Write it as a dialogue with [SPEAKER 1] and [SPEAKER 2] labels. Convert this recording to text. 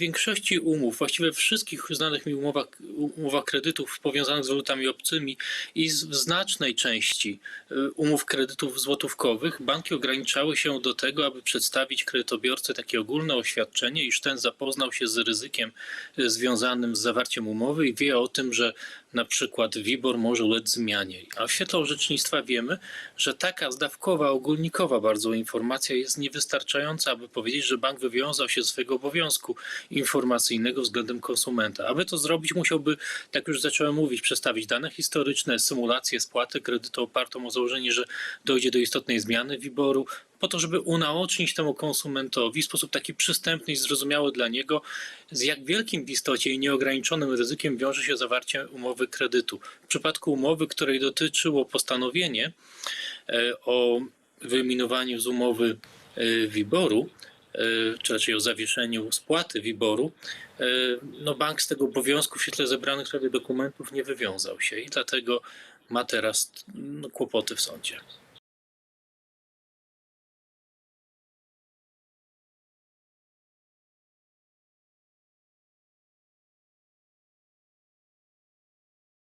[SPEAKER 1] Większości umów, właściwie wszystkich znanych mi umowach, umowach kredytów powiązanych z walutami obcymi i z, w znacznej części y, umów kredytów złotówkowych, banki ograniczały się do tego, aby przedstawić kredytobiorcy takie ogólne oświadczenie, iż ten zapoznał się z ryzykiem y, związanym z zawarciem umowy i wie o tym, że na przykład WIBOR może ulec zmianie. A w świetle orzecznictwa wiemy, że taka zdawkowa, ogólnikowa bardzo informacja jest niewystarczająca, aby powiedzieć, że bank wywiązał się ze swojego obowiązku informacyjnego względem konsumenta. Aby to zrobić, musiałby, tak już zacząłem mówić, przedstawić dane historyczne, symulację spłaty kredytu opartą o założenie, że dojdzie do istotnej zmiany WIBOR-u, po to, żeby unaocznić temu konsumentowi w sposób taki przystępny i zrozumiały dla niego, z jak wielkim w istocie i nieograniczonym ryzykiem wiąże się zawarcie umowy kredytu. W przypadku umowy, której dotyczyło postanowienie e, o wyeliminowaniu z umowy e, WIBOR-u, e, czy raczej o zawieszeniu spłaty WIBOR-u, e, no bank z tego obowiązku w świetle zebranych sobie dokumentów nie wywiązał się i dlatego ma teraz no, kłopoty w sądzie.